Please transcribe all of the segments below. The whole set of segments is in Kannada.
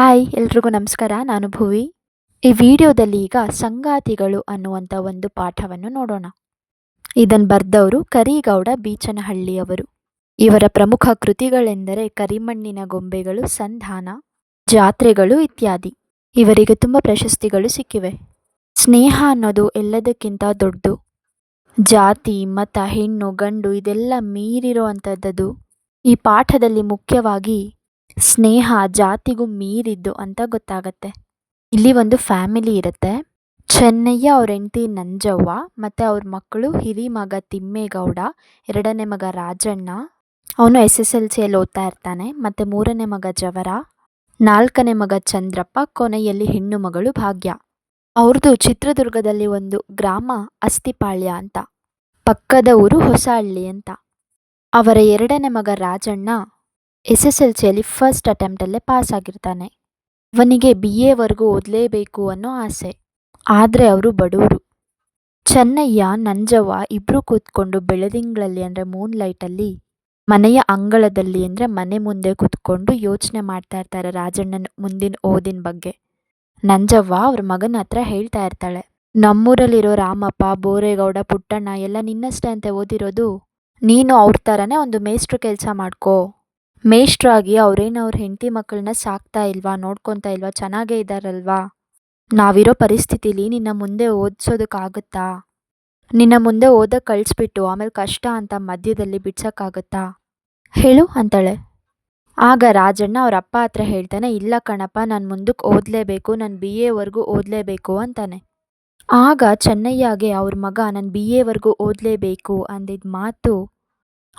ಹಾಯ್, ಎಲ್ರಿಗೂ ನಮಸ್ಕಾರ. ನಾನು ಭುವಿ. ಈ ವಿಡಿಯೋದಲ್ಲಿ ಈಗ ಸಂಗಾತಿಗಳು ಅನ್ನುವಂಥ ಒಂದು ಪಾಠವನ್ನು ನೋಡೋಣ. ಇದನ್ನು ಬರೆದವರು ಕರಿಗೌಡ ಬೀಚನಹಳ್ಳಿಯವರು. ಇವರ ಪ್ರಮುಖ ಕೃತಿಗಳೆಂದರೆ ಕರಿಮಣ್ಣಿನ ಗೊಂಬೆಗಳು, ಸಂಧಾನ, ಜಾತ್ರೆಗಳು ಇತ್ಯಾದಿ. ಇವರಿಗೆ ತುಂಬ ಪ್ರಶಸ್ತಿಗಳು ಸಿಕ್ಕಿವೆ. ಸ್ನೇಹ ಅನ್ನೋದು ಎಲ್ಲದಕ್ಕಿಂತ ದೊಡ್ಡದು. ಜಾತಿ, ಮತ, ಹೆಣ್ಣು, ಗಂಡು ಇದೆಲ್ಲ ಮೀರಿರೋ ಈ ಪಾಠದಲ್ಲಿ ಮುಖ್ಯವಾಗಿ ಸ್ನೇಹ ಜಾತಿಗೂ ಮೀರಿದ್ದು ಅಂತ ಗೊತ್ತಾಗತ್ತೆ. ಇಲ್ಲಿ ಒಂದು ಫ್ಯಾಮಿಲಿ ಇರುತ್ತೆ. ಚೆನ್ನಯ್ಯ ಅವ್ರ ಹೆಂಡತಿ ನಂಜವ್ವ ಮತ್ತು ಅವ್ರ ಮಕ್ಕಳು ಹಿರಿ ಮಗ ತಿಮ್ಮೇಗೌಡ, ಎರಡನೇ ಮಗ ರಾಜಣ್ಣ. ಅವನು ಎಸ್ ಎಸ್ ಎಲ್ ಸಿಯಲ್ಲಿ ಓದ್ತಾ ಇರ್ತಾನೆ ಮತ್ತು ಮೂರನೇ ಮಗ ಜವರ, ನಾಲ್ಕನೇ ಮಗ ಚಂದ್ರಪ್ಪ, ಕೊನೆಯಲ್ಲಿ ಹೆಣ್ಣು ಮಗಳು ಭಾಗ್ಯ. ಅವ್ರದ್ದು ಚಿತ್ರದುರ್ಗದಲ್ಲಿ ಒಂದು ಗ್ರಾಮ ಅಸ್ತಿಪಾಳ್ಯ ಅಂತ. ಪಕ್ಕದ ಊರು ಹೊಸಹಳ್ಳಿ ಅಂತ. ಅವರ ಎರಡನೇ ಮಗ ರಾಜಣ್ಣ ಎಸ್ ಎಸ್ ಎಲ್ ಸಿಯಲ್ಲಿ ಫಸ್ಟ್ ಅಟೆಂಪ್ಟಲ್ಲೇ ಪಾಸ್ ಆಗಿರ್ತಾನೆ ಅವನಿಗೆ ಬಿ ಎವರೆಗೂ ಓದಲೇಬೇಕು ಅನ್ನೋ ಆಸೆ. ಆದರೆ ಅವರು ಬಡವರು ಚೆನ್ನಯ್ಯ, ನಂಜವ್ವ ಇಬ್ಬರು ಕೂತ್ಕೊಂಡು ಬೆಳದಿಂಗಳಲ್ಲಿ ಅಂದರೆ ಮೂನ್ ಲೈಟಲ್ಲಿ ಮನೆಯ ಅಂಗಳದಲ್ಲಿ ಅಂದರೆ ಮನೆ ಮುಂದೆ ಕೂತ್ಕೊಂಡು ಯೋಚನೆ ಮಾಡ್ತಾ ಇರ್ತಾರೆ ರಾಜಣ್ಣನ ಮುಂದಿನ ಓದಿನ ಬಗ್ಗೆ. ನಂಜವ್ವ ಅವ್ರ ಮಗನ ಹತ್ರ ಹೇಳ್ತಾ ಇರ್ತಾಳೆ, ನಮ್ಮೂರಲ್ಲಿರೋ ರಾಮಪ್ಪ, ಬೋರೇಗೌಡ, ಪುಟ್ಟಣ್ಣ ಎಲ್ಲ ನಿನ್ನಷ್ಟೇ ಅಂತ ಓದಿರೋದು. ನೀನು ಅವ್ರ ಥರನೇ ಒಂದು ಮೇಸ್ಟ್ರು ಕೆಲಸ ಮಾಡ್ಕೋ. ಮೇಷ್ಟ್ರಾಗಿ ಅವ್ರೇನು ಅವ್ರ ಹೆಂಡತಿ ಮಕ್ಕಳನ್ನ ಸಾಕ್ತಾ ಇಲ್ವಾ, ನೋಡ್ಕೊತಾ ಇಲ್ವಾ, ಚೆನ್ನಾಗೇ ಇದ್ದಾರಲ್ವಾ ನಾವಿರೋ ಪರಿಸ್ಥಿತಿಲಿ ನಿನ್ನ ಮುಂದೆ ಓದಿಸೋದಕ್ಕಾಗುತ್ತಾ? ನಿನ್ನ ಮುಂದೆ ಓದಕ್ಕೆ ಕಳಿಸ್ಬಿಟ್ಟು ಆಮೇಲೆ ಕಷ್ಟ ಅಂತ ಮಧ್ಯದಲ್ಲಿ ಬಿಡ್ಸೋಕ್ಕಾಗುತ್ತಾ? ಹೇಳು ಅಂತಾಳೆ. ಆಗ ರಾಜಣ್ಣ ಅವ್ರ ಅಪ್ಪ ಹತ್ರ ಹೇಳ್ತಾನೆ, ಇಲ್ಲ ಕಣಪ್ಪ, ನಾನು ಮುಂದಕ್ಕೆ ಓದಲೇಬೇಕು, ನಾನು ಬಿ ಎವರೆಗೂ ಓದಲೇಬೇಕು ಅಂತಾನೆ. ಆಗ ಚೆನ್ನಯ್ಯಗೆ ಅವ್ರ ಮಗ, ನಾನು ಬಿ ಎವರೆಗೂ ಓದಲೇಬೇಕು ಅಂದಿದ್ದ ಮಾತು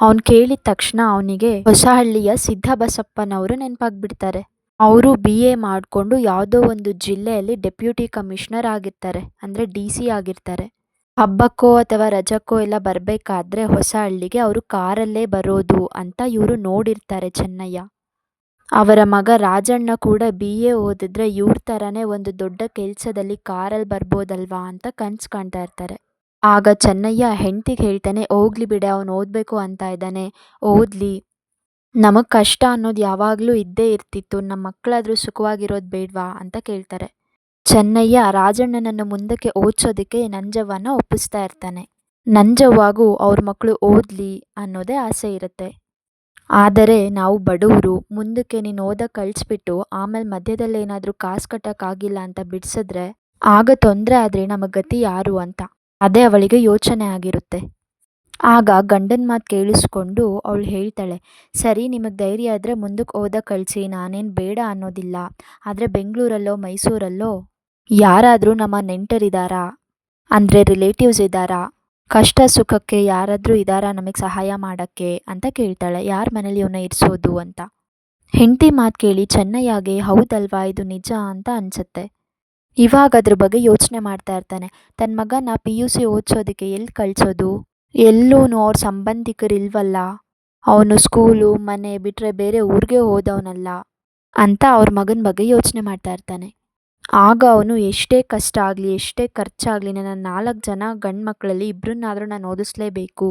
ಅವನು ಕೇಳಿದ ತಕ್ಷಣ ಅವನಿಗೆ, ಹೊಸಹಳ್ಳಿಯ ಸಿದ್ದಬಸಪ್ಪನವರು ನೆನಪಾಗ್ಬಿಡ್ತಾರೆ. ಅವರು ಬಿ. ಎ. ಮಾಡಿಕೊಂಡು ಯಾವುದೋ ಒಂದು ಜಿಲ್ಲೆಯಲ್ಲಿ ಡೆಪ್ಯೂಟಿ ಕಮಿಷನರ್ ಆಗಿರ್ತಾರೆ, ಅಂದರೆ ಡಿ ಸಿ ಆಗಿರ್ತಾರೆ. ಹಬ್ಬಕ್ಕೋ ಅಥವಾ ರಜಕ್ಕೋ ಎಲ್ಲ ಬರಬೇಕಾದ್ರೆ ಹೊಸಹಳ್ಳಿಗೆ ಅವರು ಕಾರಲ್ಲೇ ಬರೋದು ಅಂತ ಇವರು ನೋಡಿರ್ತಾರೆ ಚೆನ್ನಯ್ಯ. ಅವರ ಮಗ ರಾಜಣ್ಣ ಕೂಡ ಬಿ. ಎ. ಓದಿದ್ರೆ ಇವ್ರ ಥರನೇ ಒಂದು ದೊಡ್ಡ ಕೆಲಸದಲ್ಲಿ ಕಾರಲ್ಲಿ ಬರ್ಬೋದಲ್ವಾ ಅಂತ ಕನ್ಸು ಕಾಣ್ತಾ ಇರ್ತಾರೆ. ಆಗ ಚೆನ್ನಯ್ಯ ಹೆಂಡ್ತಿಗೆ ಹೇಳ್ತಾನೆ, ಹೋಗ್ಲಿ ಬಿಡೆ, ಅವನು ಓದಬೇಕು ಅಂತ ಇದ್ದಾನೆ. ಓದಲಿ. ನಮಗೆ ಕಷ್ಟ ಅನ್ನೋದು ಯಾವಾಗಲೂ ಇದ್ದೇ ಇರ್ತಿತ್ತು. ನಮ್ಮ ಮಕ್ಕಳಾದರೂ ಸುಖವಾಗಿರೋದು ಬೇಡವಾ? ಅಂತ ಕೇಳ್ತಾರೆ. ಚೆನ್ನಯ್ಯ ರಾಜಣ್ಣನನ್ನು ಮುಂದಕ್ಕೆ ಓದಿಸೋದಕ್ಕೆ ನಂಜವ್ವನ ಒಪ್ಪಿಸ್ತಾ ಇರ್ತಾನೆ. ನಂಜವ್ವಾಗೂ ಅವ್ರ ಮಕ್ಕಳು ಓದಲಿ ಅನ್ನೋದೇ ಆಸೆ ಇರುತ್ತೆ. ಆದರೆ ನಾವು ಬಡವರು, ಮುಂದಕ್ಕೆ ನೀನು ಓದಕ್ಕೆ ಕಳಿಸ್ಬಿಟ್ಟು, ಆಮೇಲೆ ಮಧ್ಯದಲ್ಲಿ ಏನಾದರೂ ಕಾಸು ಕಟ್ಟೋಕ್ಕಾಗಿಲ್ಲ ಅಂತ ಬಿಡಿಸಿದ್ರೆ, ಆಗ ತೊಂದರೆ ಆದರೆ ನಮಗೆ ಗತಿ ಯಾರು ಅಂತ. ಅದೇ ಅವಳಿಗೆ ಯೋಚನೆ ಆಗಿರುತ್ತೆ. ಆಗ ಗಂಡನ ಮಾತು ಕೇಳಿಸ್ಕೊಂಡು ಅವಳು ಹೇಳ್ತಾಳೆ, ಸರಿ, ನಿಮಗೆ ಧೈರ್ಯ ಆದರೆ ಮುಂದಕ್ಕೆ ಓದಕ್ಕೆ ಕಳಿಸಿ, ನಾನೇನು ಬೇಡ ಅನ್ನೋದಿಲ್ಲ. ಆದರೆ ಬೆಂಗಳೂರಲ್ಲೋ, ಮೈಸೂರಲ್ಲೋ ಯಾರಾದರೂ ನಮ್ಮ ನೆಂಟರಿದ್ದಾರಾ ಅಂದರೆ ರಿಲೇಟಿವ್ಸ್ ಇದ್ದಾರಾ ಕಷ್ಟ ಸುಖಕ್ಕೆ ಯಾರಾದರೂ ಇದ್ದಾರಾ ನಮಗೆ ಸಹಾಯ ಮಾಡೋಕ್ಕೆ? ಅಂತ ಕೇಳ್ತಾಳೆ, ಯಾರ ಮನೇಲಿ ಇವನ್ನ ಇರಿಸೋದು? ಅಂತ. ಹೆಂಡತಿ ಮಾತು ಕೇಳಿ ಚೆನ್ನಯ್ಯಗೆ ಹೌದಲ್ವಾ? ಇದು ನಿಜ? ಅಂತ ಅನಿಸುತ್ತೆ. ಇವಾಗ ಅದ್ರ ಬಗ್ಗೆ ಯೋಚನೆ ಮಾಡ್ತಾ ಇರ್ತಾನೆ. ತನ್ನ ಮಗನ ಪಿ ಯು ಸಿ ಓದಿಸೋದಕ್ಕೆ ಎಲ್ಲಿ ಕಳಿಸೋದು? ಎಲ್ಲೂ ಅವ್ರ ಸಂಬಂಧಿಕರು ಇಲ್ವಲ್ಲ? ಅವನು ಸ್ಕೂಲು ಮನೆ ಬಿಟ್ಟರೆ ಬೇರೆ ಊರಿಗೆ ಹೋದವನಲ್ಲ? ಅಂತ ಅವ್ರ ಮಗನ ಬಗ್ಗೆ ಯೋಚನೆ ಮಾಡ್ತಾ ಇರ್ತಾನೆ. ಆಗ ಅವನು ಎಷ್ಟೇ ಕಷ್ಟ ಆಗಲಿ, ಎಷ್ಟೇ ಖರ್ಚಾಗಲಿ ನನ್ನ ನಾಲ್ಕು ಜನ ಗಂಡು ಮಕ್ಕಳಲ್ಲಿ ಇಬ್ಬರನ್ನಾದರೂ ನಾನು ಓದಿಸ್ಲೇಬೇಕು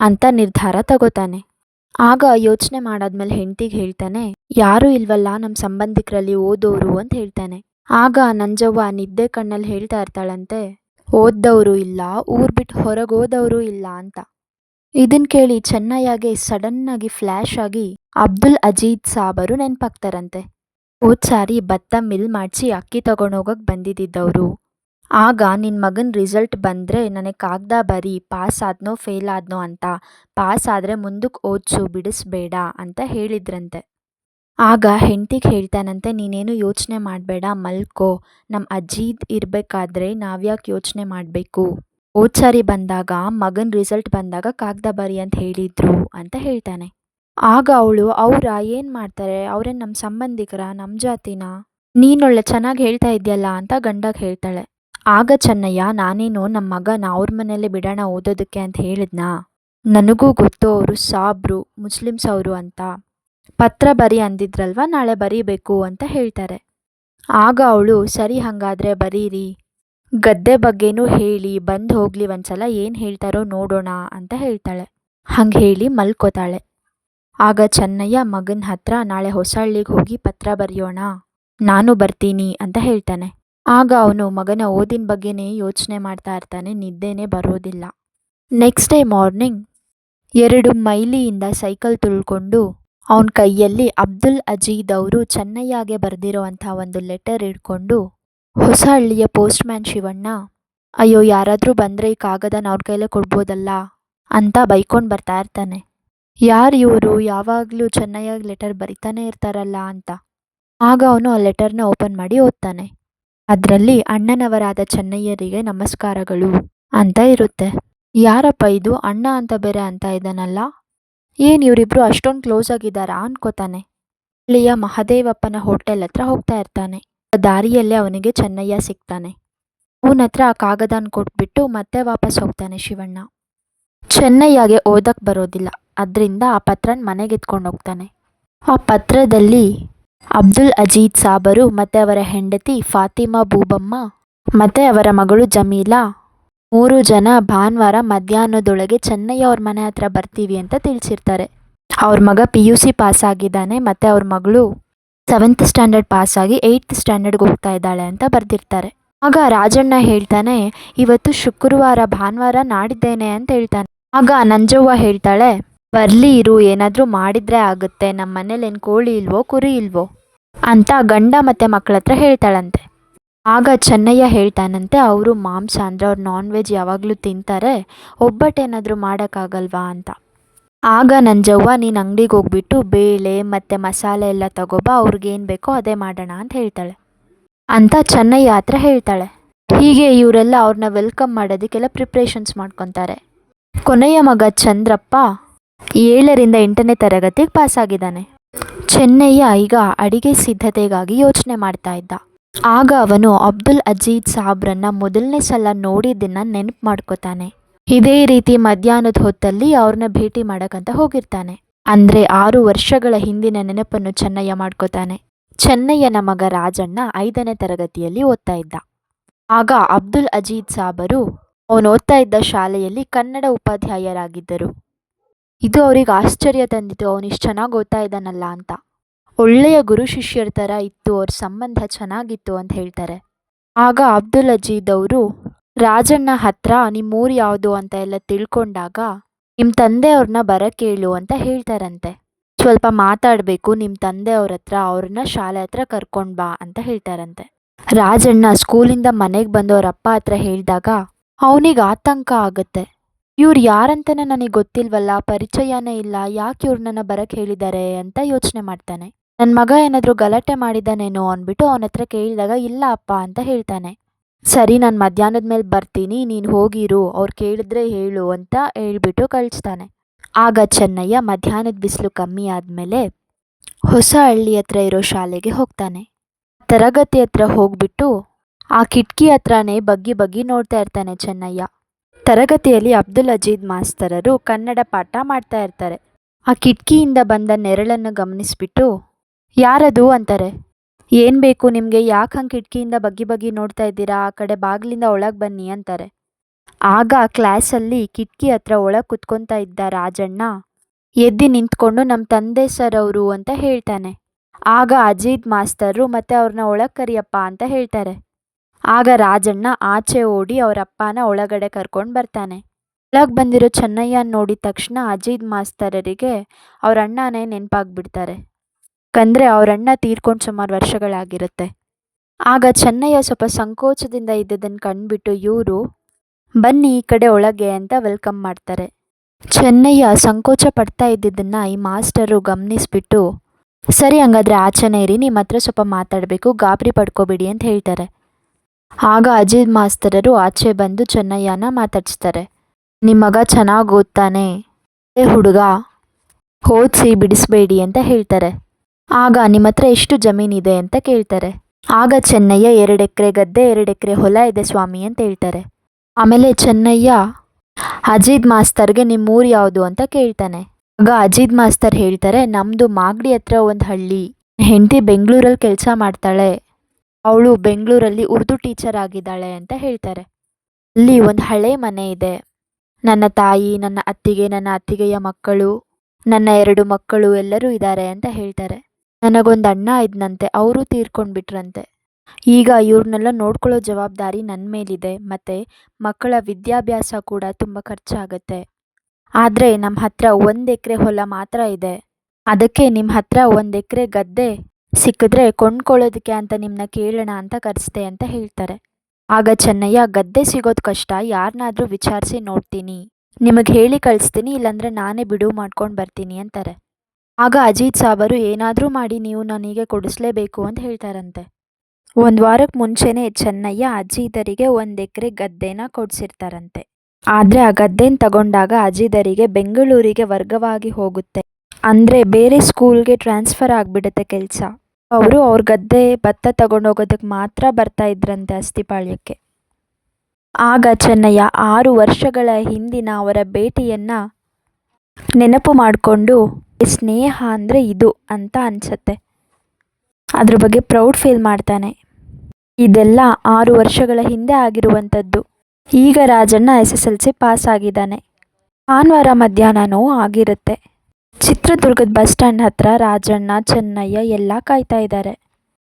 ಅಂತ ನಿರ್ಧಾರ ತಗೋತಾನೆ. ಆಗ ಯೋಚನೆ ಮಾಡಾದ್ಮೇಲೆ ಹೆಂಡ್ತಿಗೆ ಹೇಳ್ತಾನೆ, ಯಾರೂ ಇಲ್ವಲ್ಲ ನಮ್ಮ ಸಂಬಂಧಿಕರಲ್ಲಿ ಓದೋರು ಅಂತ ಹೇಳ್ತಾನೆ. ಆಗ ನಂಜವ್ವ ನಿದ್ದೆ ಕಣ್ಣಲ್ಲಿ ಹೇಳ್ತಾ ಇರ್ತಾಳಂತೆ, ಓದ್ದವರು ಇಲ್ಲ, ಊರು ಬಿಟ್ಟು ಹೊರಗೋದವರು ಇಲ್ಲ ಅಂತ. ಇದನ್ ಕೇಳಿ ಚೆನ್ನಯ್ಯಗೆ ಸಡನ್ನಾಗಿ ಫ್ಲ್ಯಾಶ್ ಆಗಿ ಅಬ್ದುಲ್ ಅಜೀದ್ ಸಾಬರು ನೆನಪಾಗ್ತಾರಂತೆ. ಹೋದ್ ಸಾರಿ ಭತ್ತ ಮಿಲ್ ಮಾಡಿಸಿ ಅಕ್ಕಿ ತಗೊಂಡೋಗಕ್ಕೆ ಬಂದಿದ್ದಿದ್ದವರು. ಆಗ ನಿನ್ನ ಮಗನ ರಿಸಲ್ಟ್ ಬಂದರೆ ನನಗೆ ಕಾಗ್ದ ಬರೀ ಪಾಸ್ ಆದ್ನೋ ಫೇಲ್ ಆದ್ನೋ ಅಂತ, ಪಾಸ್ ಆದರೆ ಮುಂದಕ್ಕೆ ಓದಿಸು, ಬಿಡಿಸ್ಬೇಡ ಅಂತ ಹೇಳಿದ್ರಂತೆ. ಆಗ ಹೆಂಡ್ತಿಗೆ ಹೇಳ್ತಾನಂತೆ, ನೀನೇನು ಯೋಚನೆ ಮಾಡಬೇಡ, ಮಲ್ಕೋ. ನಮ್ಮ ಅಜ್ಜಿದ್ ಇರಬೇಕಾದ್ರೆ ನಾವ್ಯಾಕೆ ಯೋಚನೆ ಮಾಡಬೇಕು? ಓದ್ಸಾರಿ ಸಾರಿ ಬಂದಾಗ, ಮಗನ ರಿಸಲ್ಟ್ ಬಂದಾಗ ಕಾಗ್ದ ಬರಿ ಅಂತ ಹೇಳಿದ್ರು, ಅಂತ ಹೇಳ್ತಾನೆ. ಆಗ ಅವಳು, ಅವರ ಏನು ಮಾಡ್ತಾರೆ? ಅವ್ರೇನು ನಮ್ಮ ಸಂಬಂಧಿಕರ? ನಮ್ಮ ಜಾತಿನ? ನೀನೊಳ್ಳೆ ಚೆನ್ನಾಗಿ ಹೇಳ್ತಾ ಇದೆಯಲ್ಲ, ಅಂತ ಗಂಡಗೆ ಹೇಳ್ತಾಳೆ. ಆಗ ಚೆನ್ನಯ್ಯ, ನಾನೇನು ನಮ್ಮ ಮಗನ ಅವ್ರ ಮನೇಲೆ ಬಿಡೋಣ ಓದೋದಕ್ಕೆ ಅಂತ ಹೇಳಿದ್ನಾ? ನನಗೂ ಗೊತ್ತು, ಅವರು ಸಾಬ್ರು, ಮುಸ್ಲಿಮ್ಸ್ ಅವರು ಅಂತ. ಪತ್ರ ಬರಿ ಅಂದಿದ್ರಲ್ವ? ನಾಳೆ ಬರೀಬೇಕು ಅಂತ ಹೇಳ್ತಾರೆ. ಆಗ ಅವಳು, ಸರಿ, ಹಂಗಾದ್ರೆ ಬರೀರಿ. ಗದ್ದೆ ಬಗ್ಗೆನೂ ಹೇಳಿ, ಬಂದು ಹೋಗ್ಲಿ ಒಂದ್ಸಲ, ಏನು ಹೇಳ್ತಾರೋ ನೋಡೋಣ ಅಂತ ಹೇಳ್ತಾಳೆ. ಹಂಗೆ ಹೇಳಿ ಮಲ್ಕೋತಾಳೆ. ಆಗ ಚೆನ್ನಯ್ಯ ಮಗನ ಹತ್ರ, ನಾಳೆ ಹೊಸಹಳ್ಳಿಗೆ ಹೋಗಿ ಪತ್ರ ಬರೆಯೋಣ, ನಾನು ಬರ್ತೀನಿ ಅಂತ ಹೇಳ್ತಾನೆ. ಆಗ ಅವನು ಮಗನ ಓದಿನ ಬಗ್ಗೆನೇ ಯೋಚನೆ ಮಾಡ್ತಾ ಇರ್ತಾನೆ, ನಿದ್ದೆನೇ ಬರೋದಿಲ್ಲ. ನೆಕ್ಸ್ಟ್ ಡೇ ಮಾರ್ನಿಂಗ್ ಎರಡು ಮೈಲಿಯಿಂದ ಸೈಕಲ್ ತುಳ್ಕೊಂಡು ಅವನ ಕೈಯಲ್ಲಿ ಅಬ್ದುಲ್ ಅಜೀದ್ ಅವರು ಚೆನ್ನಯ್ಯಗೆ ಬರೆದಿರೋವಂಥ ಒಂದು ಲೆಟರ್ ಹಿಡ್ಕೊಂಡು ಹೊಸಹಳ್ಳಿಯ ಪೋಸ್ಟ್ಮ್ಯಾನ್ ಶಿವಣ್ಣ, ಅಯ್ಯೋ ಯಾರಾದರೂ ಬಂದರೆ ಈ ಕಾಗದನ ಅವ್ರ ಕೈಲೇ ಕೊಡ್ಬೋದಲ್ಲ ಅಂತ ಬೈಕೊಂಡು ಬರ್ತಾ ಇರ್ತಾನೆ. ಯಾರು ಇವರು? ಯಾವಾಗಲೂ ಚೆನ್ನಯ್ಯಗೆ ಲೆಟರ್ ಬರಿತಾನೆ ಇರ್ತಾರಲ್ಲ ಅಂತ. ಆಗ ಅವನು ಆ ಲೆಟರ್ನ ಓಪನ್ ಮಾಡಿ ಓದ್ತಾನೆ. ಅದರಲ್ಲಿ, ಅಣ್ಣನವರಾದ ಚೆನ್ನಯ್ಯರಿಗೆ ನಮಸ್ಕಾರಗಳು ಅಂತ ಇರುತ್ತೆ. ಯಾರಪ್ಪ ಇದು? ಅಣ್ಣ ಅಂತ ಬೇರೆ ಅಂತ ಇದ್ದಾನಲ್ಲ? ಏನು ಇವರಿಬ್ರು ಅಷ್ಟೊಂದು ಕ್ಲೋಸ್ ಆಗಿದ್ದಾರಾ ಅನ್ಕೋತಾನೆ. ಹಳ್ಳಿಯ ಮಹದೇವಪ್ಪನ ಹೋಟೆಲ್ ಹತ್ರ ಹೋಗ್ತಾ ಇರ್ತಾನೆ. ದಾರಿಯಲ್ಲೇ ಅವನಿಗೆ ಚೆನ್ನಯ್ಯ ಸಿಗ್ತಾನೆ. ಅವನ ಹತ್ರ ಆ ಕಾಗದನ ಕೊಟ್ಬಿಟ್ಟು ಮತ್ತೆ ವಾಪಸ್ ಹೋಗ್ತಾನೆ ಶಿವಣ್ಣ. ಚೆನ್ನಯ್ಯಗೆ ಓದಕ್ ಬರೋದಿಲ್ಲ. ಅದರಿಂದ ಆ ಪತ್ರನ ಮನೆಗೆ ಎತ್ಕೊಂಡು ಹೋಗ್ತಾನೆ. ಆ ಪತ್ರದಲ್ಲಿ ಅಬ್ದುಲ್ ಅಜೀದ್ ಸಾಬರು ಮತ್ತು ಅವರ ಹೆಂಡತಿ ಫಾತಿಮಾ ಬೂಬಮ್ಮ ಮತ್ತು ಅವರ ಮಗಳು ಜಮೀಲಾ ಮೂರು ಜನ ಭಾನುವಾರ ಮಧ್ಯಾಹ್ನದೊಳಗೆ ಚೆನ್ನೈ ಅವ್ರ ಮನೆ ಹತ್ರ ಬರ್ತೀವಿ ಅಂತ ತಿಳಿಸಿರ್ತಾರೆ. ಅವ್ರ ಮಗ ಪಿ ಯು ಸಿ ಪಾಸ್ ಆಗಿದ್ದಾನೆ, ಮತ್ತು ಅವ್ರ ಮಗಳು ಸೆವೆಂತ್ ಸ್ಟ್ಯಾಂಡರ್ಡ್ ಪಾಸ್ ಆಗಿ ಏಯ್ತ್ ಸ್ಟ್ಯಾಂಡರ್ಡ್ಗೆ ಹೋಗ್ತಾ ಇದ್ದಾಳೆ ಅಂತ ಬರೆದಿರ್ತಾರೆ. ಆಗ ರಾಜಣ್ಣ ಹೇಳ್ತಾನೆ, ಇವತ್ತು ಶುಕ್ರವಾರ ಭಾನುವಾರ ನಾಡಿದ್ದೇನೆ ಅಂತ ಹೇಳ್ತಾನೆ. ಆಗ ನಂಜವ್ವ ಹೇಳ್ತಾಳೆ, ಬರಲಿ ಇರು, ಏನಾದರೂ ಮಾಡಿದ್ರೆ ಆಗುತ್ತೆ. ನಮ್ಮ ಮನೇಲಿ ಏನು ಕೋಳಿ ಇಲ್ವೋ, ಕುರಿ ಇಲ್ವೋ? ಅಂತ ಗಂಡ ಮತ್ತು ಮಕ್ಕಳ ಹತ್ರ ಹೇಳ್ತಾಳಂತೆ. ಆಗ ಚೆನ್ನಯ್ಯ ಹೇಳ್ತಾನಂತೆ, ಅವರು ಮಾಂಸ ಅಂದರೆ ಅವ್ರು ನಾನ್ ವೆಜ್ ಯಾವಾಗಲೂ ತಿಂತಾರೆ, ಒಬ್ಬಟ್ಟೇನಾದರೂ ಮಾಡೋಕ್ಕಾಗಲ್ವಾ ಅಂತ. ಆಗ ನಂಜವ್ವ, ನೀನು ಅಂಗಡಿಗೆ ಹೋಗ್ಬಿಟ್ಟು ಬೇಳೆ ಮತ್ತು ಮಸಾಲೆ ಎಲ್ಲ ತಗೋಬಾ, ಅವ್ರಿಗೇನು ಬೇಕೋ ಅದೇ ಮಾಡೋಣ ಅಂತ ಹೇಳ್ತಾಳೆ. ಅಂತ ಚೆನ್ನಯ್ಯ ಹತ್ರ ಹೇಳ್ತಾಳೆ. ಹೀಗೆ ಇವರೆಲ್ಲ ಅವ್ರನ್ನ ವೆಲ್ಕಮ್ ಮಾಡೋದಕ್ಕೆಲ್ಲ ಪ್ರಿಪ್ರೇಷನ್ಸ್ ಮಾಡ್ಕೊತಾರೆ. ಕೊನೆಯ ಮಗ ಚಂದ್ರಪ್ಪ ಏಳರಿಂದ ಎಂಟನೇ ತರಗತಿಗೆ ಪಾಸ್ ಆಗಿದ್ದಾನೆ. ಚೆನ್ನಯ್ಯ ಈಗ ಅಡಿಗೆ ಸಿದ್ಧತೆಗಾಗಿ ಯೋಚನೆ ಮಾಡ್ತಾ ಇದ್ದ. ಆಗ ಅವನು ಅಬ್ದುಲ್ ಅಜೀದ್ ಸಾಬ್ರನ್ನ ಮೊದಲನೇ ಸಲ ನೋಡಿದ್ದನ್ನ ನೆನಪು ಮಾಡ್ಕೋತಾನೆ. ಇದೇ ರೀತಿ ಮಧ್ಯಾಹ್ನದ ಹೊತ್ತಲ್ಲಿ ಅವ್ರನ್ನ ಭೇಟಿ ಮಾಡಕ್ಕಂತ ಹೋಗಿರ್ತಾನೆ. ಅಂದ್ರೆ ಆರು ವರ್ಷಗಳ ಹಿಂದಿನ ನೆನಪನ್ನು ಚೆನ್ನಯ್ಯ ಮಾಡ್ಕೋತಾನೆ. ಚೆನ್ನಯ್ಯನ ಮಗ ರಾಜಣ್ಣ ಐದನೇ ತರಗತಿಯಲ್ಲಿ ಓದ್ತಾ ಇದ್ದ. ಆಗ ಅಬ್ದುಲ್ ಅಜೀದ್ ಸಾಬರು ಅವನು ಓದ್ತಾ ಇದ್ದ ಶಾಲೆಯಲ್ಲಿ ಕನ್ನಡ ಉಪಾಧ್ಯಾಯರಾಗಿದ್ದರು. ಇದು ಅವ್ರಿಗೆ ಆಶ್ಚರ್ಯ ತಂದಿತು ಅವನಿಷ್ಟು ಚೆನ್ನಾಗಿ ಓದ್ತಾ ಇದ್ದಾನಲ್ಲ ಅಂತ. ಒಳ್ಳೆಯ ಗುರು ಶಿಷ್ಯರ ಥರ ಇತ್ತು, ಅವ್ರ ಸಂಬಂಧ ಚೆನ್ನಾಗಿತ್ತು ಅಂತ ಹೇಳ್ತಾರೆ. ಆಗ ಅಬ್ದುಲ್ ಅಜೀದ್ ಅವರು, ರಾಜಣ್ಣ ಹತ್ರ ನಿಮ್ಮೂರು ಯಾವುದು ಅಂತ ಎಲ್ಲ ತಿಳ್ಕೊಂಡಾಗ ನಿಮ್ಮ ತಂದೆ ಅವ್ರನ್ನ ಬರಕ್ಕೆ ಹೇಳು ಅಂತ ಹೇಳ್ತಾರಂತೆ. ಸ್ವಲ್ಪ ಮಾತಾಡಬೇಕು ನಿಮ್ಮ ತಂದೆ ಅವ್ರ ಹತ್ರ ಅವ್ರನ್ನ ಶಾಲೆ ಹತ್ರ ಕರ್ಕೊಂಡು ಬಾ ಅಂತ ಹೇಳ್ತಾರಂತೆ. ರಾಜಣ್ಣ ಸ್ಕೂಲಿಂದ ಮನೆಗೆ ಬಂದು ಅವ್ರ ಅಪ್ಪ ಹತ್ರ ಹೇಳಿದಾಗ, ಅವನಿಗೆ ಆತಂಕ ಆಗುತ್ತೆ. ಇವ್ರು ಯಾರಂತನೇ ನನಗೆ ಗೊತ್ತಿಲ್ವಲ್ಲ, ಪರಿಚಯನೇ ಇಲ್ಲ, ಯಾಕೆ ಇವ್ರನ್ನ ನನ್ನ ಬರಕ್ಕೆ ಹೇಳಿದ್ದಾರೆ ಅಂತ ಯೋಚನೆ ಮಾಡ್ತಾನೆ. ನನ್ನ ಮಗ ಏನಾದರೂ ಗಲಾಟೆ ಮಾಡಿದ್ದಾನೇನೋ ಅಂದ್ಬಿಟ್ಟು ಅವನ ಹತ್ರ ಕೇಳಿದಾಗ, ಇಲ್ಲ ಅಪ್ಪ ಅಂತ ಹೇಳ್ತಾನೆ. ಸರಿ, ನಾನು ಮಧ್ಯಾಹ್ನದ ಮೇಲೆ ಬರ್ತೀನಿ, ನೀನು ಹೋಗಿರು, ಅವ್ರು ಕೇಳಿದ್ರೆ ಹೇಳು ಅಂತ ಹೇಳ್ಬಿಟ್ಟು ಕಳಿಸ್ತಾನೆ. ಆಗ ಚೆನ್ನಯ್ಯ ಮಧ್ಯಾಹ್ನದ ಬಿಸಿಲು ಕಮ್ಮಿ ಆದಮೇಲೆ ಹೊಸ ಹಳ್ಳಿ ಹತ್ರ ಇರೋ ಶಾಲೆಗೆ ಹೋಗ್ತಾನೆ. ತರಗತಿ ಹತ್ರ ಹೋಗ್ಬಿಟ್ಟು ಆ ಕಿಟಕಿ ಹತ್ರನೇ ಬಗ್ಗಿ ಬಗ್ಗಿ ನೋಡ್ತಾ ಇರ್ತಾನೆ ಚೆನ್ನಯ್ಯ. ತರಗತಿಯಲ್ಲಿ ಅಬ್ದುಲ್ ಅಜೀದ್ ಮಾಸ್ತರರು ಕನ್ನಡ ಪಾಠ ಮಾಡ್ತಾ ಇರ್ತಾರೆ. ಆ ಕಿಟಕಿಯಿಂದ ಬಂದ ನೆರಳನ್ನು ಗಮನಿಸ್ಬಿಟ್ಟು ಯಾರದು ಅಂತಾರೆ? ಏನು ಬೇಕು ನಿಮಗೆ? ಯಾಕೆ ಹಂಗೆ ಕಿಟಕಿಯಿಂದ ಬಗ್ಗಿ ಬಗ್ಗಿ ನೋಡ್ತಾ ಇದ್ದೀರಾ? ಆ ಕಡೆ ಬಾಗಿಲಿಂದ ಒಳಗೆ ಬನ್ನಿ ಅಂತಾರೆ. ಆಗ ಕ್ಲಾಸಲ್ಲಿ ಕಿಟಕಿ ಹತ್ರ ಒಳಗೆ ಕುತ್ಕೊತಾ ಇದ್ದ ರಾಜಣ್ಣ, ಎದ್ದು ನಿಂತ್ಕೊಂಡು ನಮ್ಮ ತಂದೆ ಸರ್ ಅವರು ಅಂತ ಹೇಳ್ತಾನೆ. ಆಗ ಅಜೀದ್ ಮಾಸ್ತರು ಮತ್ತೆ ಅವ್ರನ್ನ ಒಳಗೆ ಕರಿಯಪ್ಪ ಅಂತ ಹೇಳ್ತಾರೆ. ಆಗ ರಾಜಣ್ಣ ಆಚೆ ಓಡಿ ಅವರಪ್ಪನ ಒಳಗಡೆ ಕರ್ಕೊಂಡು ಬರ್ತಾನೆ. ಒಳಗೆ ಬಂದಿರೋ ಚೆನ್ನಯ್ಯ ನೋಡಿದ ತಕ್ಷಣ ಅಜೀದ್ ಮಾಸ್ತರರಿಗೆ ಅವ್ರ ಅಣ್ಣನೇ ನೆನಪಾಗ್ಬಿಡ್ತಾರೆ. ಯಾಕಂದರೆ ಅವರಣ್ಣ ತೀರ್ಕೊಂಡು ಸುಮಾರು ವರ್ಷಗಳಾಗಿರುತ್ತೆ. ಆಗ ಚೆನ್ನಯ್ಯ ಸ್ವಲ್ಪ ಸಂಕೋಚದಿಂದ ಇದ್ದದನ್ನು ಕಂಡುಬಿಟ್ಟು ಇವರು, ಬನ್ನಿ ಈ ಕಡೆ ಒಳಗೆ ಅಂತ ವೆಲ್ಕಮ್ ಮಾಡ್ತಾರೆ. ಚೆನ್ನಯ್ಯ ಸಂಕೋಚ ಪಡ್ತಾ ಇದ್ದಿದ್ದನ್ನು ಈ ಮಾಸ್ಟರು ಗಮನಿಸ್ಬಿಟ್ಟು, ಸರಿ ಹಂಗಾದ್ರೆ ಆಚೆನೇ ಇರಿ ನಿಮ್ಮ ಹತ್ರ ಸ್ವಲ್ಪ ಮಾತಾಡಬೇಕು, ಗಾಬರಿ ಪಡ್ಕೋಬೇಡಿ ಅಂತ ಹೇಳ್ತಾರೆ. ಆಗ ಅಜಿತ್ ಮಾಸ್ತರರು ಆಚೆ ಬಂದು ಚೆನ್ನಯ್ಯನ ಮಾತಾಡಿಸ್ತಾರೆ ನಿಮ್ಮ ಮಗ ಚೆನ್ನಾಗಿ ಓದ್ತಾನೆ. ಹುಡುಗ, ಓದಿಸಿ ಬಿಡಿಸ್ಬೇಡಿ ಅಂತ ಹೇಳ್ತಾರೆ. ಆಗ ನಿಮ್ಮ ಹತ್ರ ಎಷ್ಟು ಜಮೀನಿದೆ ಅಂತ ಕೇಳ್ತಾರೆ. ಆಗ ಚೆನ್ನಯ್ಯ ಎರಡು ಎಕರೆ ಗದ್ದೆ, ಎರಡು ಎಕರೆ ಹೊಲ ಇದೆ ಸ್ವಾಮಿ ಅಂತ ಹೇಳ್ತಾರೆ. ಆಮೇಲೆ ಚೆನ್ನಯ್ಯ ಅಜೀದ್ ಮಾಸ್ತರ್ಗೆ ನಿಮ್ಮ ಊರು ಯಾವುದು? ಅಂತ ಕೇಳ್ತಾನೆ. ಆಗ ಅಜೀದ್ ಮಾಸ್ತರ್ ಹೇಳ್ತಾರೆ ನಮ್ಮದು ಮಾಗಡಿ ಹತ್ರ ಒಂದು ಹಳ್ಳಿ. ಹೆಂಡತಿ ಬೆಂಗಳೂರಲ್ಲಿ ಕೆಲಸ ಮಾಡ್ತಾಳೆ. ಅವಳು ಬೆಂಗಳೂರಲ್ಲಿ ಉರ್ದು ಟೀಚರ್ ಆಗಿದ್ದಾಳೆ ಅಂತ ಹೇಳ್ತಾರೆ. ಅಲ್ಲಿ ಒಂದು ಹಳೆ ಮನೆ ಇದೆ. ನನ್ನ ತಾಯಿ, ನನ್ನ ಅತ್ತಿಗೆ, ನನ್ನ ಅತ್ತಿಗೆಯ ಮಕ್ಕಳು, ನನ್ನ ಎರಡು ಮಕ್ಕಳು ಎಲ್ಲರೂ ಇದ್ದಾರೆ ಅಂತ ಹೇಳ್ತಾರೆ. ನನಗೊಂದು ಅಣ್ಣ ಇದ್ನಂತೆ, ಅವರು ತೀರ್ಕೊಂಡ್ಬಿಟ್ರಂತೆ. ಈಗ ಇವ್ರನ್ನೆಲ್ಲ ನೋಡ್ಕೊಳ್ಳೋ ಜವಾಬ್ದಾರಿ ನನ್ನ ಮೇಲಿದೆ, ಮತ್ತು ಮಕ್ಕಳ ವಿದ್ಯಾಭ್ಯಾಸ ಕೂಡ ತುಂಬ ಖರ್ಚಾಗತ್ತೆ. ಆದರೆ ನಮ್ಮ ಹತ್ರ ಒಂದು ಎಕರೆ ಹೊಲ ಮಾತ್ರ ಇದೆ. ಅದಕ್ಕೆ ನಿಮ್ಮ ಹತ್ರ ಒಂದು ಎಕರೆ ಗದ್ದೆ ಸಿಕ್ಕಿದ್ರೆ ಕೊಂಡ್ಕೊಳ್ಳೋದಕ್ಕೆ ಅಂತ ನಿಮ್ಮನ್ನ ಕೇಳೋಣ ಅಂತ ಕರೆಸ್ದೆ ಅಂತ ಹೇಳ್ತಾರೆ. ಆಗ ಚೆನ್ನಯ್ಯ, ಗದ್ದೆ ಸಿಗೋದು ಕಷ್ಟ ಯಾರನ್ನಾದರೂ ವಿಚಾರಿಸಿ ನೋಡ್ತೀನಿ. ನಿಮಗೆ ಹೇಳಿ ಕಳಿಸ್ತೀನಿ, ಇಲ್ಲಾಂದರೆ ನಾನೇ ಬಿಡುವು ಮಾಡ್ಕೊಂಡು ಬರ್ತೀನಿ ಅಂತಾರೆ. ಆಗ ಅಜಿತ್ ಸಾಬರು, ಏನಾದರೂ ಮಾಡಿ ನೀವು ನನಗೆ ಕೊಡಿಸ್ಲೇಬೇಕು ಅಂತ ಹೇಳ್ತಾರಂತೆ. ಒಂದು ವಾರಕ್ಕೆ ಮುಂಚೆನೇ ಚೆನ್ನಯ್ಯ ಅಜೀದರಿಗೆ ಒಂದು ಎಕರೆ ಗದ್ದೆನ ಕೊಡಿಸಿರ್ತಾರಂತೆ. ಆದರೆ ಆ ಗದ್ದೆನ ತಗೊಂಡಾಗ ಅಜೀದರಿಗೆ ಬೆಂಗಳೂರಿಗೆ ವರ್ಗವಾಗಿ ಹೋಗುತ್ತೆ. ಅಂದರೆ ಬೇರೆ ಸ್ಕೂಲ್ಗೆ ಟ್ರಾನ್ಸ್ಫರ್ ಆಗಿಬಿಡುತ್ತೆ ಕೆಲಸ. ಅವರು ಅವ್ರ ಗದ್ದೆ ಭತ್ತ ತಗೊಂಡೋಗೋದಕ್ಕೆ ಮಾತ್ರ ಬರ್ತಾ ಇದ್ರಂತೆ ಅಸ್ಥಿಪಾಳ್ಯಕ್ಕೆ ಆಗ ಚೆನ್ನಯ್ಯ ಆರು ವರ್ಷಗಳ ಹಿಂದಿನ ಅವರ ಭೇಟಿಯನ್ನು ನೆನಪು ಮಾಡಿಕೊಂಡು ಸ್ನೇಹ ಅಂದರೆ ಇದು ಅಂತ ಅನಿಸುತ್ತೆ. ಅದ್ರ ಬಗ್ಗೆ ಪ್ರೌಡ್ ಫೀಲ್ ಮಾಡ್ತಾನೆ. ಇದೆಲ್ಲ ಆರು ವರ್ಷಗಳ ಹಿಂದೆ ಆಗಿರುವಂಥದ್ದು. ಈಗ Rajanna S S L C pass ಆಗಿದ್ದಾನೆ. ಭಾನುವಾರ ಮಧ್ಯಾಹ್ನನೂ ಆಗಿರುತ್ತೆ. ಚಿತ್ರದುರ್ಗದ ಬಸ್ ಸ್ಟ್ಯಾಂಡ್ ಹತ್ರ ರಾಜಣ್ಣ, ಚೆನ್ನಯ್ಯ ಎಲ್ಲ ಕಾಯ್ತಾ ಇದ್ದಾರೆ.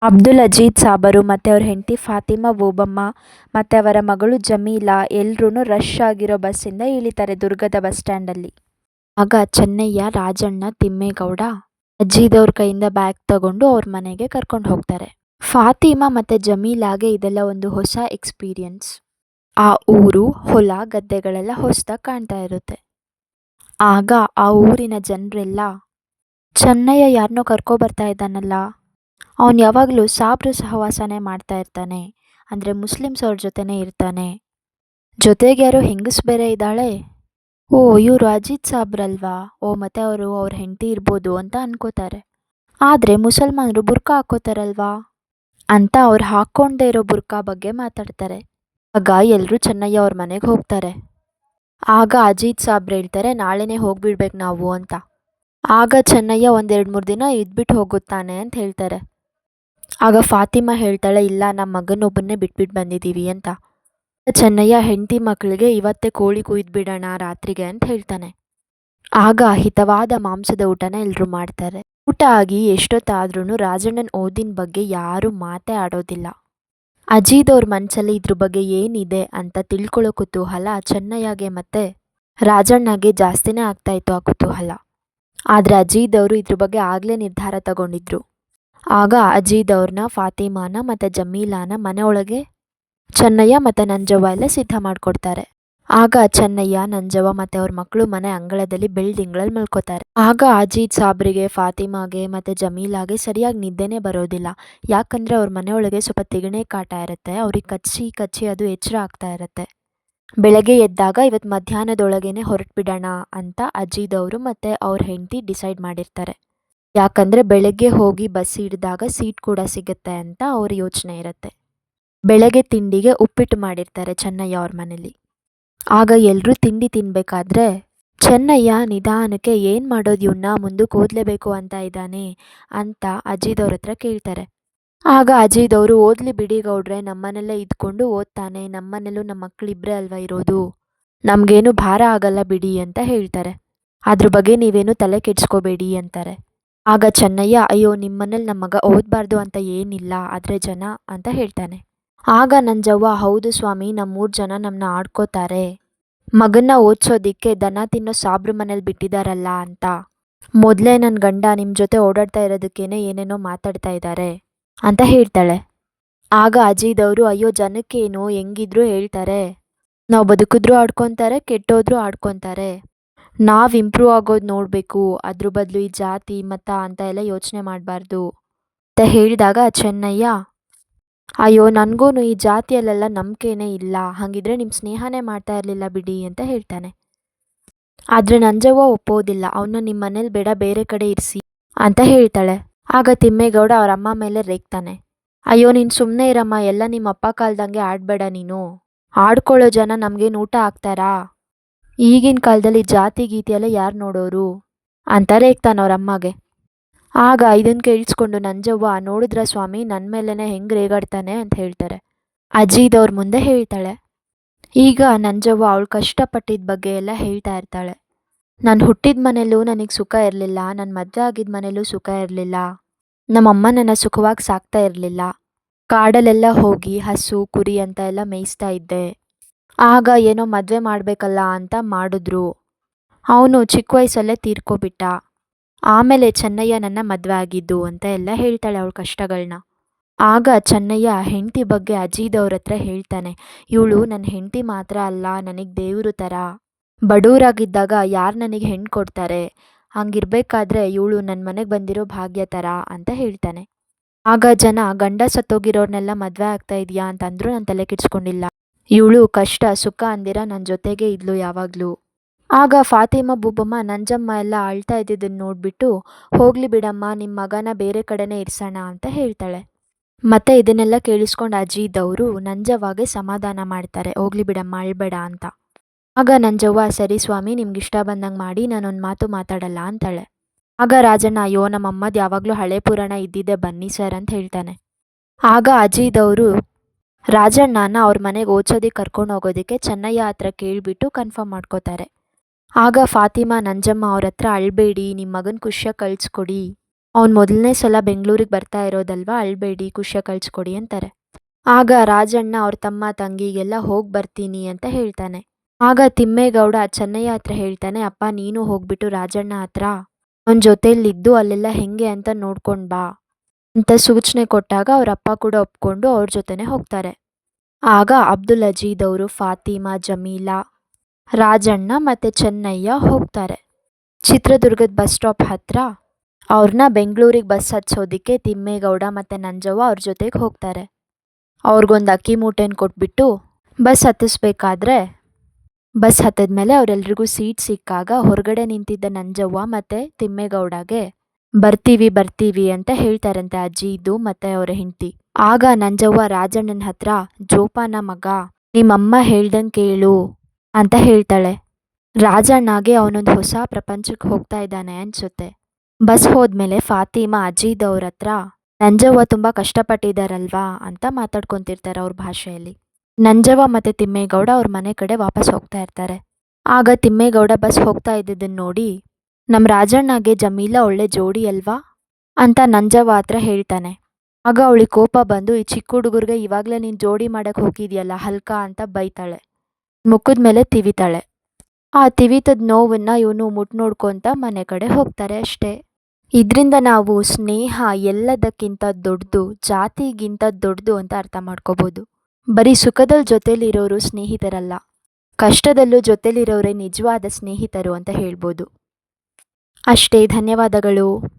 ಅಬ್ದುಲ್ ಅಜೀದ್ ಸಾಬರು ಮತ್ತು ಅವ್ರ ಹೆಂಡತಿ ಫಾತಿಮಾ ಓಬಮ್ಮ ಮತ್ತು ಅವರ ಮಗಳು ಜಮೀಲಾ ಎಲ್ಲರೂ ರಶ್ ಆಗಿರೋ ಬಸ್ಸಿಂದ ಇಳಿತಾರೆ ದುರ್ಗದ ಬಸ್ ಸ್ಟ್ಯಾಂಡಲ್ಲಿ ಆಗ ಚೆನ್ನಯ್ಯ, ರಾಜಣ್ಣ, ತಿಮ್ಮೇಗೌಡ, ಅಜ್ಜಿದವ್ರ ಕೈಯಿಂದ ಬ್ಯಾಗ್ ತಗೊಂಡು ಅವ್ರ ಮನೆಗೆ ಕರ್ಕೊಂಡು ಹೋಗ್ತಾರೆ. ಫಾತಿಮಾ ಮತ್ತು ಜಮೀಲಾಗೆ ಇದೆಲ್ಲ ಒಂದು ಹೊಸ ಎಕ್ಸ್ಪೀರಿಯನ್ಸ್. ಆ ಊರು, ಹೊಲ, ಗದ್ದೆಗಳೆಲ್ಲ ಹೊಸದಾಗಿ ಕಾಣ್ತಾ ಇರುತ್ತೆ. ಆಗ ಆ ಊರಿನ ಜನರೆಲ್ಲ, ಚೆನ್ನಯ್ಯ ಯಾರನ್ನೋ ಕರ್ಕೊಬರ್ತಾ ಇದ್ದಾನಲ್ಲ. ಅವನು ಯಾವಾಗಲೂ ಸಾಬ್ರು ಸಹವಾಸನೇ ಮಾಡ್ತಾ ಇರ್ತಾನೆ. ಅಂದರೆ ಮುಸ್ಲಿಮ್ಸ್ ಅವ್ರ ಜೊತೆನೇ ಇರ್ತಾನೆ. ಜೊತೆಗೆ ಯಾರೋ ಹೆಂಗಸು ಬೇರೆ ಇದ್ದಾಳೆ. ಓ, ಇವರು ಅಜಿತ್ ಸಾಬ್ರಲ್ವಾ? ಓ, ಮತ್ತೆ ಅವರು ಅವ್ರ ಹೆಂಡತಿ ಇರ್ಬೋದು ಅಂತ ಅನ್ಕೋತಾರೆ. ಆದರೆ ಮುಸಲ್ಮಾನರು ಬುರ್ಕ ಹಾಕೋತಾರಲ್ವಾ? ಅಂತ ಅವ್ರು ಹಾಕ್ಕೊಂಡೇ ಇರೋ ಬುರ್ಕಾ ಬಗ್ಗೆ ಮಾತಾಡ್ತಾರೆ. ಆಗ ಎಲ್ಲರೂ ಚೆನ್ನಯ್ಯ ಅವ್ರ ಮನೆಗೆ ಹೋಗ್ತಾರೆ. ಆಗ ಅಜಿತ್ ಸಾಬ್ರು ಹೇಳ್ತಾರೆ, ನಾಳೆನೇ ಹೋಗ್ಬಿಡ್ಬೇಕು ನಾವು ಅಂತ. ಆಗ ಚೆನ್ನಯ್ಯ ಒಂದೆರಡು ಮೂರು ದಿನ ಇದ್ಬಿಟ್ಟು ಹೋಗುತ್ತಾನೆ ಅಂತ ಹೇಳ್ತಾರೆ. ಆಗ ಫಾತಿಮಾ ಹೇಳ್ತಾಳೆ, ಇಲ್ಲ ನಮ್ಮ ಮಗನೊಬ್ಬನ್ನೇ ಬಿಟ್ಬಿಟ್ಟು ಬಂದಿದ್ದೀವಿ ಅಂತ. ಚೆನ್ನಯ್ಯ ಹೆಂಡತಿ ಮಕ್ಕಳಿಗೆ ಇವತ್ತೇ ಕೋಳಿ ಕುಯ್ದು ಬಿಡೋಣ ರಾತ್ರಿಗೆ ಅಂತ ಹೇಳ್ತಾನೆ. ಆಗ ಹಿತವಾದ ಮಾಂಸದ ಊಟನ ಎಲ್ಲರೂ ಮಾಡ್ತಾರೆ. ಊಟ ಆಗಿ ಎಷ್ಟೊತ್ತಾದ್ರೂ ರಾಜಣ್ಣನ ಓದಿನ ಬಗ್ಗೆ ಯಾರೂ ಮಾತೇ ಆಡೋದಿಲ್ಲ. ಅಜೀದವ್ರ ಮನಸ್ಸಲ್ಲಿ ಇದ್ರ ಬಗ್ಗೆ ಏನಿದೆ ಅಂತ ತಿಳ್ಕೊಳ್ಳೋ ಕುತೂಹಲ ಚೆನ್ನಯ್ಯಗೆ ಮತ್ತೆ ರಾಜಣ್ಣಗೆ ಜಾಸ್ತಿನೇ ಆಗ್ತಾ ಇತ್ತು ಆ ಕುತೂಹಲ. ಆದರೆ ಅಜೀದ್ ಅವರು ಇದ್ರ ಬಗ್ಗೆ ಆಗಲೇ ನಿರ್ಧಾರ ತಗೊಂಡಿದ್ರು. ಆಗ ಅಜೀದ್ ಅವ್ರನ್ನ ಫಾತಿಮಾನ ಮತ್ತು ಜಮೀಲಾನ ಮನೆಯೊಳಗೆ ಚೆನ್ನಯ್ಯ ಮತ್ತು ನಂಜವ್ವ ಎಲ್ಲ ಸಿದ್ಧ ಮಾಡಿಕೊಡ್ತಾರೆ. ಆಗ ಚೆನ್ನಯ್ಯ, ನಂಜವ್ವ ಮತ್ತು ಅವ್ರ ಮಕ್ಕಳು ಮನೆ ಅಂಗಳದಲ್ಲಿ ಬೆಳ್ದಿಂಗಳಲ್ಲಿ ಮಲ್ಕೋತಾರೆ. ಆಗ ಅಜೀದ್ ಸಾಬ್ರಿಗೆ, ಫಾತಿಮಾಗೆ ಮತ್ತು ಜಮೀಲಾಗೆ ಸರಿಯಾಗಿ ನಿದ್ದೆನೇ ಬರೋದಿಲ್ಲ. ಯಾಕಂದರೆ ಅವ್ರ ಮನೆಯೊಳಗೆ ಸ್ವಲ್ಪ ತಿಗಣೆ ಕಾಟ ಇರುತ್ತೆ, ಅವ್ರಿಗೆ ಕಚ್ಚಿ ಕಚ್ಚಿ ಅದು ಎಚ್ಚರ ಆಗ್ತಾ ಇರುತ್ತೆ. ಬೆಳಗ್ಗೆ ಎದ್ದಾಗ ಇವತ್ತು ಮಧ್ಯಾಹ್ನದೊಳಗೇನೆ ಹೊರಟುಬಿಡೋಣ ಅಂತ ಅಜೀದ್ ಅವರು ಮತ್ತು ಅವ್ರ ಹೆಂಡತಿ ಡಿಸೈಡ್ ಮಾಡಿರ್ತಾರೆ. ಯಾಕಂದರೆ ಬೆಳಗ್ಗೆ ಹೋಗಿ ಬಸ್ ಹಿಡಿದಾಗ ಸೀಟ್ ಕೂಡ ಸಿಗುತ್ತೆ ಅಂತ ಅವ್ರ ಯೋಚನೆ ಇರುತ್ತೆ. ಬೆಳಗ್ಗೆ ತಿಂಡಿಗೆ ಉಪ್ಪಿಟ್ಟು ಮಾಡಿರ್ತಾರೆ ಚೆನ್ನಯ್ಯ ಅವ್ರ ಮನೇಲಿ. ಆಗ ಎಲ್ಲರೂ ತಿಂಡಿ ತಿನ್ನಬೇಕಾದ್ರೆ ಚೆನ್ನಯ್ಯ, ನಿಧಾನಕ್ಕೆ ಏನು ಮಾಡೋದು ಇವನ್ನ ಮುಂದಕ್ಕೆ ಓದಲೇಬೇಕು ಅಂತ ಇದ್ದಾನೆ ಅಂತ ಅಜ್ಜಿದವ್ರ ಹತ್ರ ಕೇಳ್ತಾರೆ. ಆಗ ಅಜ್ಜಿದವರು ಓದಲಿ ಬಿಡಿ ಗೌಡ್ರೆ, ನಮ್ಮನೆಲ್ಲೇ ಇದ್ಕೊಂಡು ಓದ್ತಾನೆ, ನಮ್ಮನೆಲ್ಲೂ ನಮ್ಮ ಮಕ್ಕಳಿಬ್ಬರೇ ಅಲ್ವಾ ಇರೋದು? ನಮಗೇನು ಭಾರ ಆಗಲ್ಲ ಬಿಡಿ ಅಂತ ಹೇಳ್ತಾರೆ. ಅದ್ರ ಬಗ್ಗೆ ನೀವೇನು ತಲೆ ಕೆಡ್ಸ್ಕೋಬೇಡಿ ಅಂತಾರೆ. ಆಗ ಚೆನ್ನಯ್ಯ, ಅಯ್ಯೋ, ನಿಮ್ಮನೇಲಿ ನಮ್ಮ ಮಗ ಓದಬಾರ್ದು ಅಂತ ಏನಿಲ್ಲ, ಆದರೆ ಜನ ಅಂತ ಹೇಳ್ತಾನೆ. ಆಗ ನಂಜವ್ವ, ಹೌದು ಸ್ವಾಮಿ, ನಮ್ಮೂರು ಜನ ನಮ್ಮನ್ನ ಆಡ್ಕೋತಾರೆ. ಮಗನ್ನ ಓದಿಸೋದಿಕ್ಕೆ ದನ ತಿನ್ನೋ ಸಾಬ್ರು ಮನೇಲಿ ಬಿಟ್ಟಿದಾರಲ್ಲ ಅಂತ. ಮೊದಲೇ ನನ್ನ ಗಂಡ ನಿಮ್ಮ ಜೊತೆ ಓಡಾಡ್ತಾ ಇರೋದಕ್ಕೇನೆ ಏನೇನೋ ಮಾತಾಡ್ತಾ ಇದ್ದಾರೆ ಅಂತ ಹೇಳ್ತಾಳೆ. ಆಗ ಅಜಿದವರು ಅಯ್ಯೋ, ಜನಕ್ಕೇನು? ಹೆಂಗಿದ್ರು ಹೇಳ್ತಾರೆ. ನಾವು ಬದುಕಿದ್ರೂ ಆಡ್ಕೊತಾರೆ, ಕೆಟ್ಟೋದ್ರು ಆಡ್ಕೊತಾರೆ. ನಾವು ಇಂಪ್ರೂವ್ ಆಗೋದು ನೋಡಬೇಕು. ಅದ್ರ ಬದಲು ಈ ಜಾತಿ, ಮತ ಅಂತ ಎಲ್ಲ ಯೋಚನೆ ಮಾಡಬಾರ್ದು. ಅಂತ ಹೇಳಿದಾಗ, ಚೆನ್ನಯ್ಯ ಅಯ್ಯೋ ನನಗೂ ಈ ಜಾತಿಯಲ್ಲೆಲ್ಲ ನಂಬಿಕೆನೇ ಇಲ್ಲ. ಹಾಗಿದ್ರೆ ನಿಮ್ಮ ಸ್ನೇಹನೇ ಮಾಡ್ತಾ ಇರಲಿಲ್ಲ ಬಿಡಿ ಅಂತ ಹೇಳ್ತಾನೆ. ಆದರೆ ನಂಜವ್ವ ಒಪ್ಪೋದಿಲ್ಲ. ಅವನ್ನ ನಿಮ್ಮ ಮನೇಲಿ ಬೇಡ, ಬೇರೆ ಕಡೆ ಇರಿಸಿ ಅಂತ ಹೇಳ್ತಾಳೆ. ಆಗ ತಿಮ್ಮೇಗೌಡ ಅವ್ರ ಅಮ್ಮ ಮೇಲೆ ರೇಗ್ತಾನೆ. ಅಯ್ಯೋ, ನೀನು ಸುಮ್ಮನೆ ಇರಮ್ಮ. ಎಲ್ಲ ನಿಮ್ಮ ಅಪ್ಪ ಕಾಲ್ದಂಗೆ ಆಡಬೇಡ ನೀನು. ಆಡ್ಕೊಳ್ಳೋ ಜನ ನಮಗೇನು ಊಟ ಆಗ್ತಾರಾ? ಈಗಿನ ಕಾಲದಲ್ಲಿ ಜಾತಿ ಗೀತಿ ಎಲ್ಲ ಯಾರು ನೋಡೋರು? ಅಂತ ರೇಗ್ತಾನೆ ಅವ್ರ ಅಮ್ಮಗೆ. ಆಗ ಇದನ್ನು ಕೇಳಿಸ್ಕೊಂಡು, ನಂಜವ್ವ, ನೋಡಿದ್ರ ಸ್ವಾಮಿ? ನನ್ನ ಮೇಲೇ ಹೆಂಗೆ ರೇಗಾಡ್ತಾನೆ? ಅಂತ ಹೇಳ್ತಾರೆ. ಅಜ್ಜಿದವ್ರ ಮುಂದೆ ಹೇಳ್ತಾಳೆ. ಈಗ ನಂಜವ್ವ ಅವಳು ಕಷ್ಟಪಟ್ಟಿದ್ದ ಬಗ್ಗೆ ಎಲ್ಲ ಹೇಳ್ತಾ ಇರ್ತಾಳೆ. ನಾನು ಹುಟ್ಟಿದ ಮನೇಲೂ ನನಗೆ ಸುಖ ಇರಲಿಲ್ಲ. ನನ್ನ ಮದುವೆ ಆಗಿದ್ದ ಮನೇಲೂ ಸುಖ ಇರಲಿಲ್ಲ. ನಮ್ಮಮ್ಮ ನನ್ನ ಸುಖವಾಗಿ ಸಾಕ್ತಾ ಇರಲಿಲ್ಲ. ಕಾಡಲ್ಲೆಲ್ಲ ಹೋಗಿ ಹಸು, ಕುರಿ ಅಂತ ಎಲ್ಲ ಮೇಯಿಸ್ತಾ ಇದ್ದೆ. ಆಗ ಏನೋ ಮದುವೆ ಮಾಡಬೇಕಲ್ಲ ಅಂತ ಮಾಡಿದ್ರು. ಅವನು ಚಿಕ್ಕ ವಯಸ್ಸಲ್ಲೇ ತೀರ್ಕೊಬಿಟ್ಟ. ಆಮೇಲೆ ಚೆನ್ನಯ್ಯ ನನ್ನ ಮದುವೆ ಆಗಿದ್ದು ಅಂತ ಎಲ್ಲ ಹೇಳ್ತಾಳೆ ಅವಳ ಕಷ್ಟಗಳನ್ನ ಆಗ ಚೆನ್ನಯ್ಯ ಹೆಂಡತಿ ಬಗ್ಗೆ ಅಜೀದವ್ರ ಹತ್ರ ಹೇಳ್ತಾನೆ, ಇವಳು ನನ್ನ ಹೆಂಡತಿ ಮಾತ್ರ ಅಲ್ಲ, ನನಗೆ ದೇವರು ಥರ ಬಡವರಾಗಿದ್ದಾಗ ಯಾರು ನನಗೆ ಹೆಣ್ಣು ಕೊಡ್ತಾರೆ? ಹಂಗಿರ್ಬೇಕಾದ್ರೆ ಇವಳು ನನ್ನ ಮನೆಗೆ ಬಂದಿರೋ ಭಾಗ್ಯ ಥರ ಅಂತ ಹೇಳ್ತಾನೆ. ಆಗ ಜನ, ಗಂಡ ಸತ್ತೋಗಿರೋರ್ನೆಲ್ಲ ಮದುವೆ ಆಗ್ತಾ ಇದೆಯಾ? ಅಂತಂದ್ರೂ ನಾನು ತಲೆ ಕೆಡ್ಸ್ಕೊಂಡಿಲ್ಲ. ಇವಳು ಕಷ್ಟ, ಸುಖ ಅಂದಿರ ನನ್ನ ಜೊತೆಗೆ ಇದ್ಲು ಯಾವಾಗಲೂ. ಆಗ ಫಾತಿಮಾ, ಬುಬ್ಬಮ್ಮ, ನಂಜಮ್ಮ ಎಲ್ಲ ಅಳ್ತಾ ಇದ್ದಿದ್ದನ್ನು ನೋಡಿಬಿಟ್ಟು, ಹೋಗ್ಲಿ ಬಿಡಮ್ಮ ನಿಮ್ಮ ಮಗನ ಬೇರೆ ಕಡೆನೇ ಇರಿಸೋಣ ಅಂತ ಹೇಳ್ತಾಳೆ. ಮತ್ತೆ ಇದನ್ನೆಲ್ಲ ಕೇಳಿಸ್ಕೊಂಡು ಅಜ್ಜಿದವರು ನಂಜವ್ವಾಗೆ ಸಮಾಧಾನ ಮಾಡ್ತಾರೆ. ಹೋಗ್ಲಿ ಬಿಡಮ್ಮ, ಅಳ್ಬೇಡ ಅಂತ. ಆಗ ನಂಜವ್ವ, ಸರಿ ಸ್ವಾಮಿ, ನಿಮ್ಗೆ ಇಷ್ಟ ಬಂದಂಗೆ ಮಾಡಿ, ನಾನೊಂದು ಮಾತು ಮಾತಾಡಲ್ಲ ಅಂತಾಳೆ. ಆಗ ರಾಜಣ್ಣ, ಅಯ್ಯೋ, ನಮ್ಮಮ್ಮದು ಯಾವಾಗಲೂ ಹಳೆ ಪುರಾಣ ಇದ್ದಿದ್ದೆ ಬನ್ನಿ ಸರ್ ಅಂತ ಹೇಳ್ತಾನೆ. ಆಗ ಅಜ್ಜಿದವರು ರಾಜಣ್ಣನ ಅವ್ರ ಮನೆಗೆ ಓದ್ಸೋದಿಕ್ಕೆ ಕರ್ಕೊಂಡು ಹೋಗೋದಕ್ಕೆ ಚೆನ್ನಯ್ಯ ಹತ್ರ ಕೇಳಿಬಿಟ್ಟು ಕನ್ಫರ್ಮ್ ಮಾಡ್ಕೋತಾರೆ. ಆಗ ಫಾತಿಮಾ, ನಂಜಮ್ಮ ಅವ್ರ ಹತ್ರ ಅಳಬೇಡಿ ನಿಮ್ಮ ಮಗನ ಖುಷಿಯಾಗಿ ಕಳಿಸ್ಕೊಡಿ. ಅವ್ನು ಮೊದಲನೇ ಸಲ ಬೆಂಗಳೂರಿಗೆ ಬರ್ತಾ ಇರೋದಲ್ವಾ, ಅಳಬೇಡಿ ಖುಷಿಯಾಗಿ ಕಳಿಸ್ಕೊಡಿ ಅಂತಾರೆ. ಆಗ ರಾಜಣ್ಣ ಅವ್ರ ತಮ್ಮ ತಂಗಿಗೆಲ್ಲ ಹೋಗಿ ಬರ್ತೀನಿ ಅಂತ ಹೇಳ್ತಾನೆ. ಆಗ ತಿಮ್ಮೇಗೌಡ ಚೆನ್ನಯ್ಯ ಹತ್ರ ಹೇಳ್ತಾನೆ, ಅಪ್ಪ, ನೀನು ಹೋಗ್ಬಿಟ್ಟು ರಾಜಣ್ಣ ಹತ್ರ. ಅವನ ಜೊತೆಯಲ್ಲಿದ್ದು ಅಲ್ಲೆಲ್ಲ ಹೆಂಗೆ ಅಂತ ನೋಡ್ಕೊಂಡು ಬಾ. ಅಂತ ಸೂಚನೆ ಕೊಟ್ಟಾಗ ಅವ್ರ ಅಪ್ಪ ಕೂಡ ಒಪ್ಕೊಂಡು ಅವ್ರ ಜೊತೆನೆ ಹೋಗ್ತಾರೆ. ಆಗ ಅಬ್ದುಲ್ ಅಜೀದ್ ಅವರು, ಫಾತಿಮಾ, ಜಮೀಲಾ ರಾಜಣ್ಣ ಮತ್ತು ಚೆನ್ನಯ್ಯ ಹೋಗ್ತಾರೆ. ಚಿತ್ರದುರ್ಗದ ಬಸ್ ಸ್ಟಾಪ್ ಹತ್ರ ಅವ್ರನ್ನ ಬೆಂಗಳೂರಿಗೆ ಬಸ್ ಹತ್ಸೋದಕ್ಕೆ ತಿಮ್ಮೇಗೌಡ ಮತ್ತು ನಂಜವ್ವ ಅವ್ರ ಜೊತೆಗೆ ಹೋಗ್ತಾರೆ. ಅವ್ರಿಗೊಂದು ಅಕ್ಕಿ ಮೂಟೆನ ಕೊಟ್ಬಿಟ್ಟು ಬಸ್ ಹತ್ತಿಸ್ಬೇಕಾದ್ರೆ ಬಸ್ ಹತ್ತಿದ್ಮೇಲೆ ಅವರೆಲ್ರಿಗೂ ಸೀಟ್ ಸಿಕ್ಕಾಗ ಹೊರಗಡೆ ನಿಂತಿದ್ದ ನಂಜವ್ವ ಮತ್ತು ತಿಮ್ಮೇಗೌಡಗೆ, ಬರ್ತೀವಿ ಬರ್ತೀವಿ ಅಂತ ಹೇಳ್ತಾರಂತೆ ಅಜ್ಜಿ, ಇದು ಮತ್ತು ಅವರ ಹೆಂಡತಿ. ಆಗ ನಂಜವ್ವ ರಾಜಣ್ಣನ ಹತ್ರ, ಜೋಪಾನ ಮಗ, ನಿಮ್ಮಮ್ಮ ಹೇಳ್ದಂಗೆ ಕೇಳು ಅಂತ ಹೇಳ್ತಾಳೆ. ರಾಜಣ್ಣಗೆ ಅವನೊಂದು ಹೊಸ ಪ್ರಪಂಚಕ್ಕೆ ಹೋಗ್ತಾ ಇದ್ದಾನೆ ಅನ್ಸುತ್ತೆ. ಬಸ್ ಹೋದ್ಮೇಲೆ ಫಾತಿಮಾ, ಅಜೀದ್ ಅವ್ರ ಹತ್ರ ನಂಜವ್ವ ತುಂಬ ಕಷ್ಟಪಟ್ಟಿದಾರಲ್ವಾ ಅಂತ ಮಾತಾಡ್ಕೊತಿರ್ತಾರೆ ಅವ್ರ ಭಾಷೆಯಲ್ಲಿ. ನಂಜವ್ವ ಮತ್ತು ತಿಮ್ಮೇಗೌಡ ಅವ್ರ ಮನೆ ಕಡೆ ವಾಪಸ್ ಹೋಗ್ತಾ ಇರ್ತಾರೆ. ಆಗ ತಿಮ್ಮೇಗೌಡ ಬಸ್ ಹೋಗ್ತಾ ಇದ್ದಿದ್ದನ್ನು ನೋಡಿ ನಮ್ಮ ರಾಜಣ್ಣಗೆ ಜಮೀಲಾ ಒಳ್ಳೆ ಜೋಡಿ ಅಲ್ವಾ? ಅಂತ ನಂಜವ್ವ ಹತ್ರ ಹೇಳ್ತಾನೆ. ಆಗ ಅವಳಿಗೆ ಕೋಪ ಬಂದು, ಈ ಚಿಕ್ಕ ಹುಡುಗರಿಗೆ ಇವಾಗಲೇ ನೀನು ಜೋಡಿ ಮಾಡಕ್ಕೆ ಹೋಗಿದ್ಯಲ್ಲ, ಹಲ್ಕ? ಅಂತ ಬೈತಾಳೆ. ಮುಖದ ಮೇಲೆ ತಿವಿತಾಳೆ. ಆ ತಿವಿತದ ನೋವನ್ನು ಇವನು ಮುಟ್ ನೋಡ್ಕೊತ ಮನೆ ಕಡೆ ಹೋಗ್ತಾರೆ ಅಷ್ಟೇ. ಇದರಿಂದ ನಾವು ಸ್ನೇಹ ಎಲ್ಲದಕ್ಕಿಂತ ದೊಡ್ಡದು ಜಾತಿಗಿಂತ ದೊಡ್ಡದು ಅಂತ ಅರ್ಥ ಮಾಡ್ಕೋಬೋದು. ಬರೀ ಸುಖದಲ್ಲಿ ಜೊತೆಲಿರೋರು ಸ್ನೇಹಿತರಲ್ಲ. ಕಷ್ಟದಲ್ಲೂ ಜೊತೆಲಿರೋರೇ ನಿಜವಾದ ಸ್ನೇಹಿತರು ಅಂತ ಹೇಳ್ಬೋದು. ಅಷ್ಟೇ, ಧನ್ಯವಾದಗಳು.